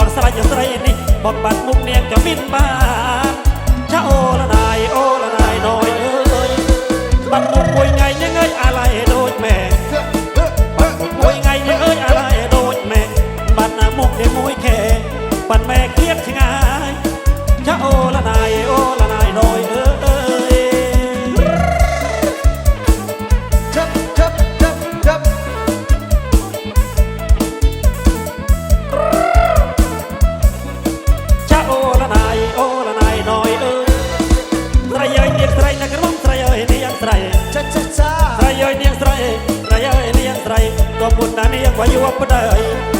กองสลายอยู่สลายนี่บอกบัดมุกเนียงจะบินบานเจ้าโอละนา ไตรช้าช้าชาตรย่อยเนียงไตรไตรย้อยเนียงไตรก็ปุ่นนาเนียงไว้ว่าปะได้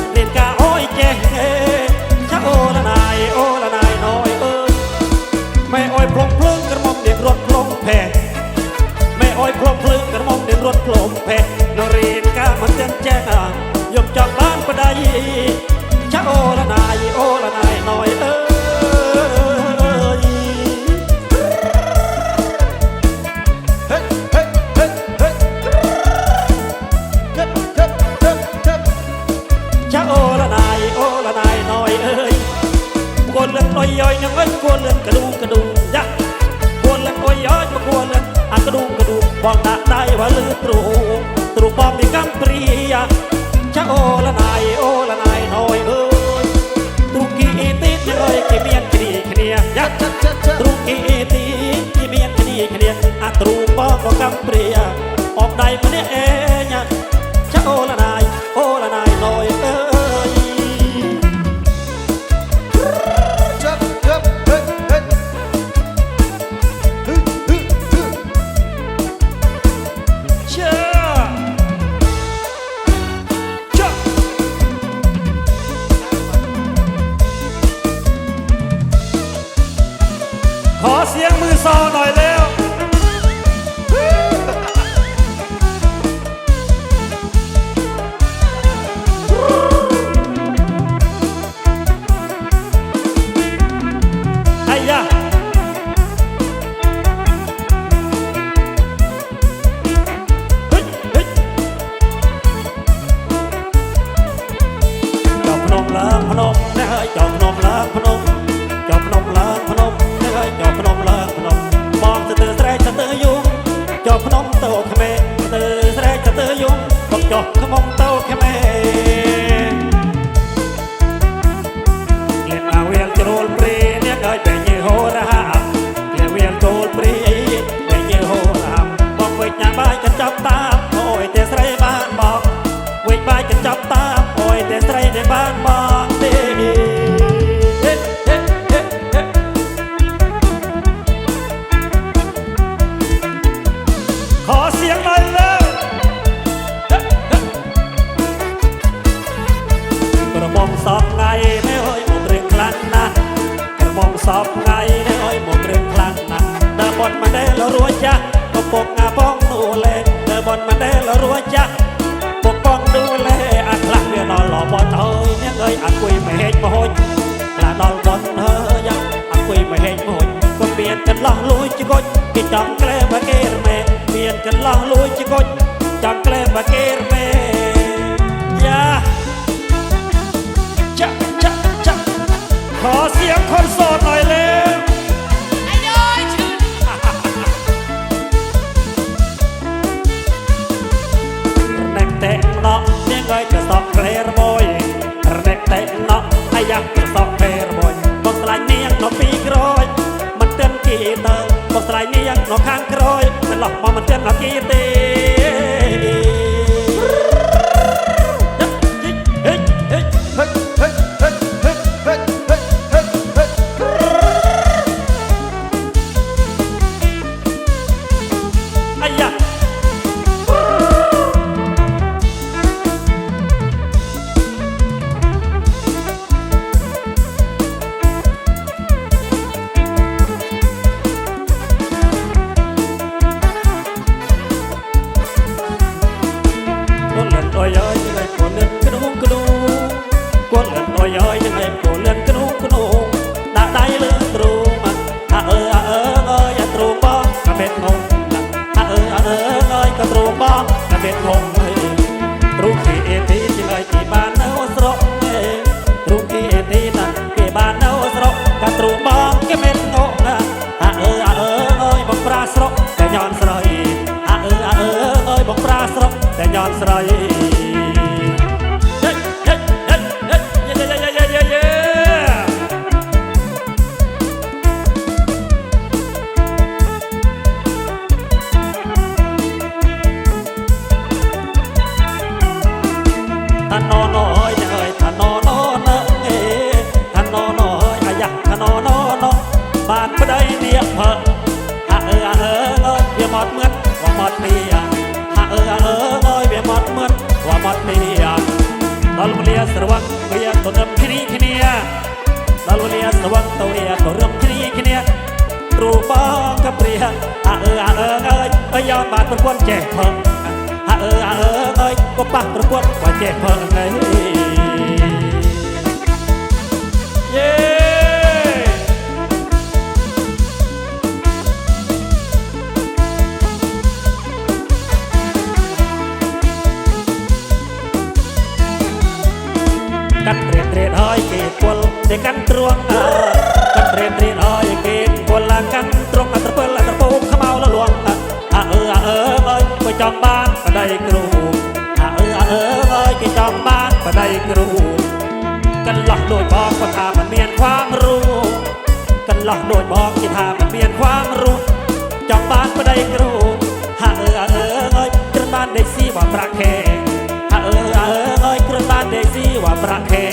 ចាអូលណៃអូលណៃណយអើយទូគីអេទីតអើយគេមានគ្នាគ្នាយ៉ាទូគីអេទីគេមានគ្នាគ្នាអាទ្រូបបកំព្រាអបដៃម្នាក់អេញ៉ា បានប្រពន្ធចេះផងអើអើអើអើយក៏ប៉ះប្រពន្ធក៏ចេះផងដែរយេកាត់ព្រៀនព្រៀនហើយគេពលតែកាន់ទ្រង់អើកាត់ព្រៀនព្រៀនហើយគេពលឡាកាន់ បានប្តីគ្រូអើអើអើអើយគេចង់បានប្តីគ្រូកន្លោះដូចបងក៏ថាมันមានความรู้កន្លោះដូចបងគេថាมันមានความรู้ចង់បានប្តីគ្រូអើអើអើអើយគ្រាន់បានដេកស៊ីបងប្រាក់ខែអើអើអើអើយគ្រាន់បានដេកស៊ីបងប្រាក់ខែ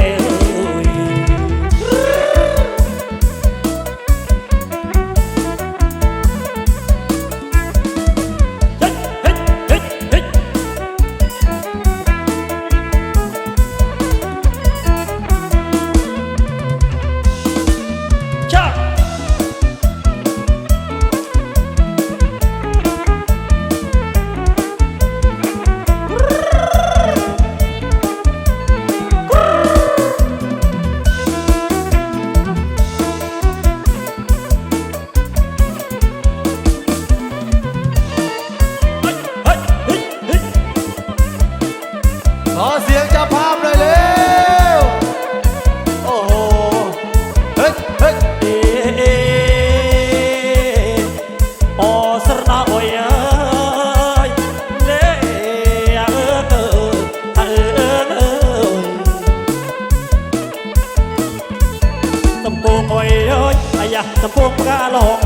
าหลง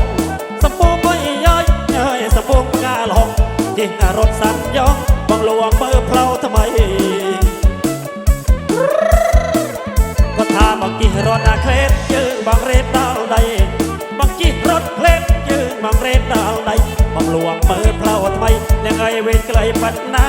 สมปูงโอยเอ้ยเอ้ยสมปูงกาหลงยิงรถสัญยองบังหลวงเมื่อเพลาทำไม ก็ถามบางกี่รถอาเคลดยืงบางเรดดาวใดบางกี่รถเคลดยืงบางเรดดาวใดบางหลวงเปิดเพลาทำไมยังไงเวทไกลปัดนา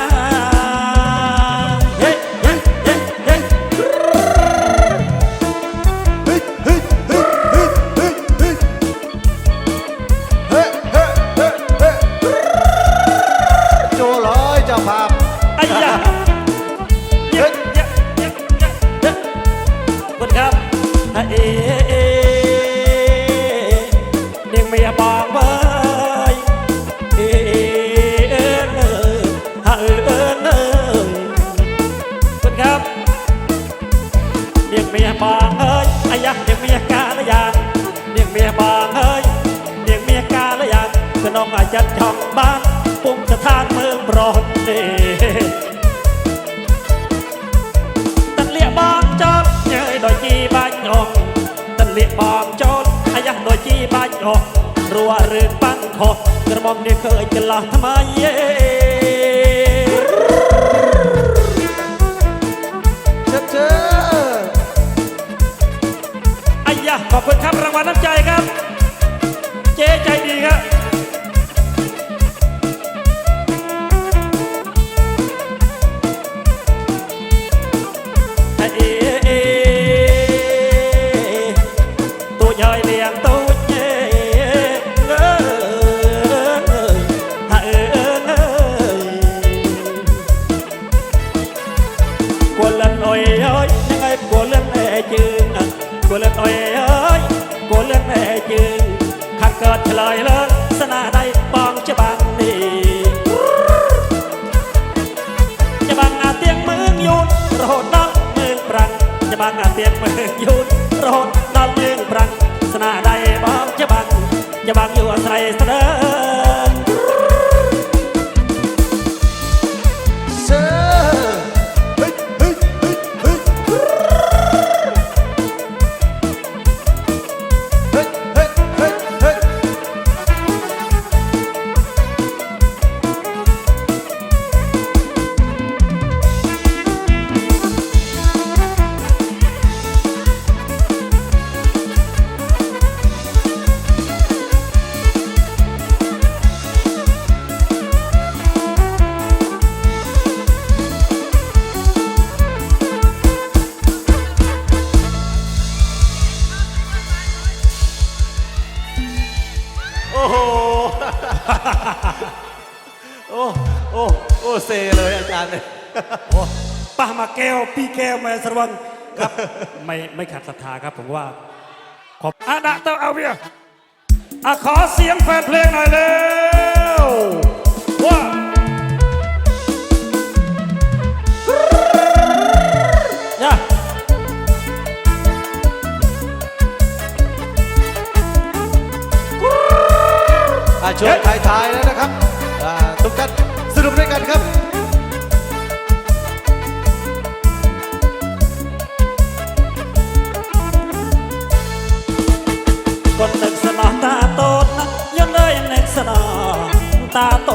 មាសកាលយាននាងមាសបងអើយនាងមាសកាលយានក្នុងអាចិតចង់បានពុំស្ថានមើលប្រត់ទេតលៀកបងចោតញើយដូចជីបាញ់អងតលៀកបងចោតអាយ៉ាដូចជីបាញ់អងរួរឿងបាំងខុសក្រមុំនេះឃើញចន្លោះថ្មីយេជិតជិត ขอบคุณครับรางวัลน้ำใจครับ เจ๊ใจดีครับ อะไรสรวังครับ ไม่ไม่ขาดศรัทธาครับผมว่า ขอบอาณาเต้าเอาเบียอะขอเสียงแฟนเพลงหน่อยเร็วว่าย่าช่วงท้ายๆแล้วนะครับทุกท่านสรุปด้วยกันครับ ตาโต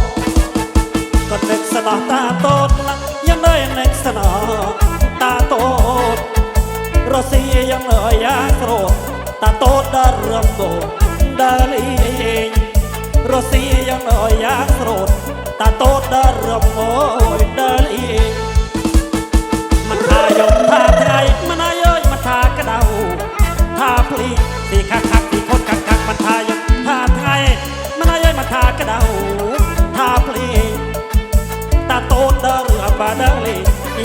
ดก็เนึกสนอตาโตดลงยังได้ยังนึกสนอตาโตดรสียังเลยยาโกรธตาโตดได้เริ่มโตดได้ลิงรสี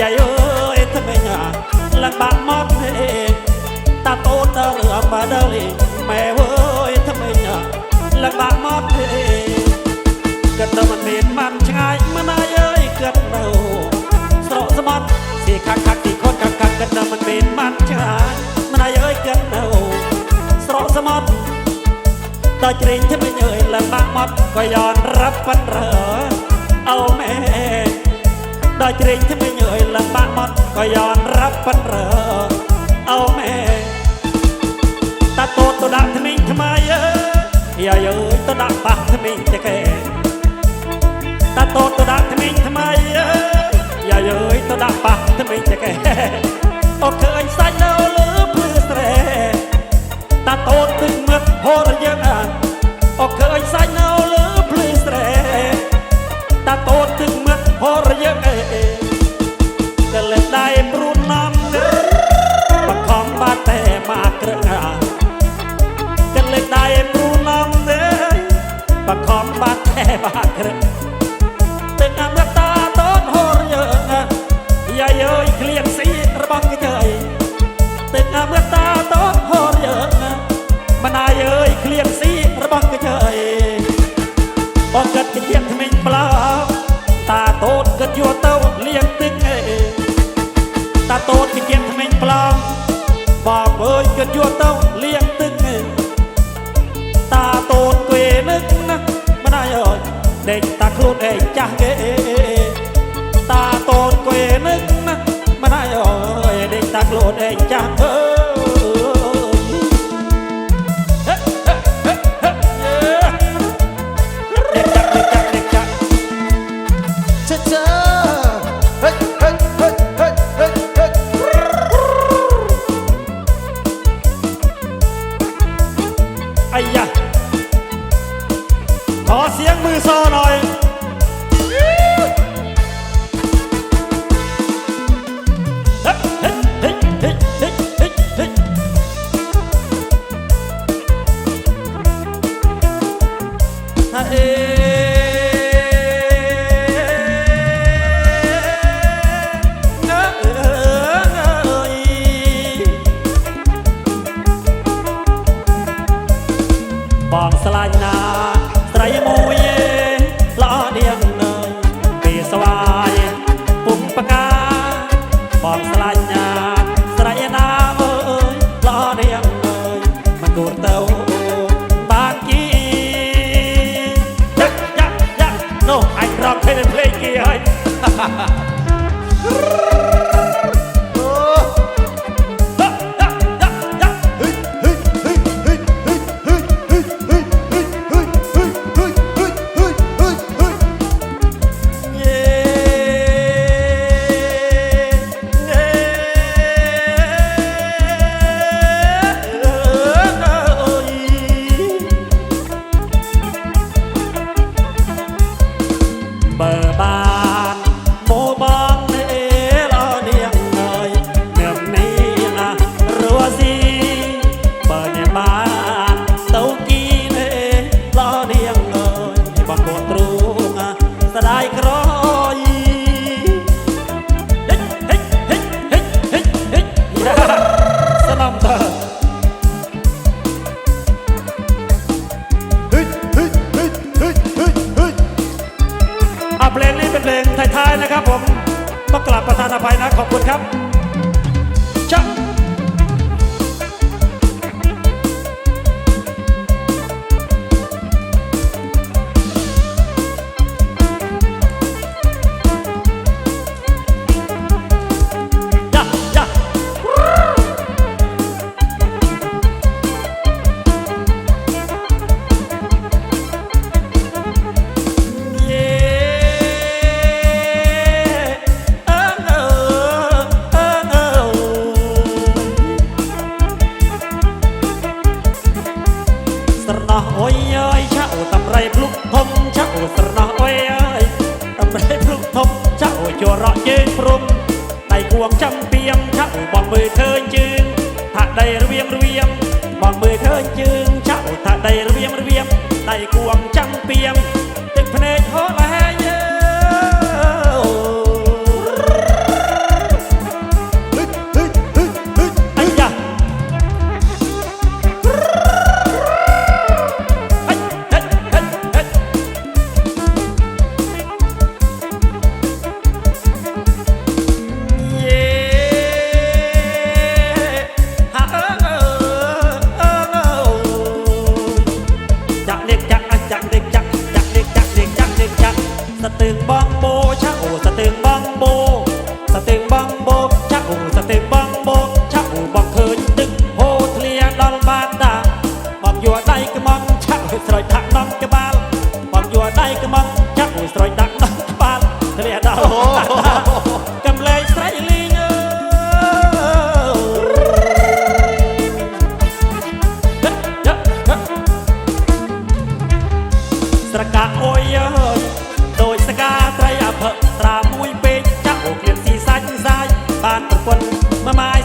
យាយអើយថ្មីហាឡើងបាក់មកទេតាតូនទៅអមដលីម៉ែអើយថ្មីហាឡើងបាក់មកទេគិតទៅមិនមានបានឆ្ងាយមិនអាយអើយគិតនៅស្រកស្មាត់ទីខាក់ខាក់ទីខត់ខាក់ខាក់គិតទៅមិនមានបានឆ្ងាយមិនអាយអើយគិតនៅស្រកស្មាត់តើជ្រែងថ្មីអើយឡើងបាក់មកក៏យន់រាប់ប៉ិនរើអូមែដល់ជ្រែងថ្មី បាក់មុនក៏យอนរាប់ប៉ិនរើអូមែតាតូតទៅដាក់ថ្មីថ្មៃអើយយាយអើយទៅដាក់ប៉ះថ្មីតែកែតាតូតទៅដាក់ថ្មីថ្មៃអើយយាយអើយទៅដាក់ប៉ះថ្មីតែកែអូឃើញសា ยั่วเต้าเลี้ยง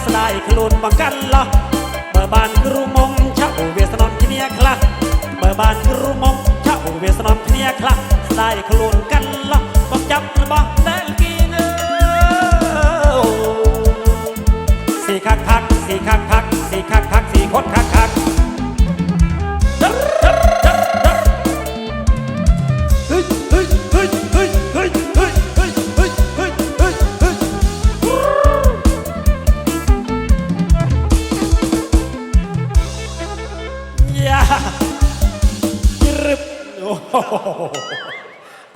slai kelun makan lah Beban kerumong cak uwe senon kini aklah Beban kerumong cak uwe senon kini aklah Slai kelun kan lah Bang jam lebah tel kini Si kak kak si kak kak si kak kak si kot kak kak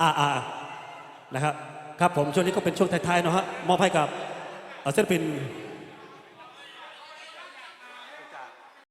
อาอานะครับ ครับผมช่วงนี้ก็เป็นช่วงท้ายๆเนาะฮะมอบให้กับศิลปิน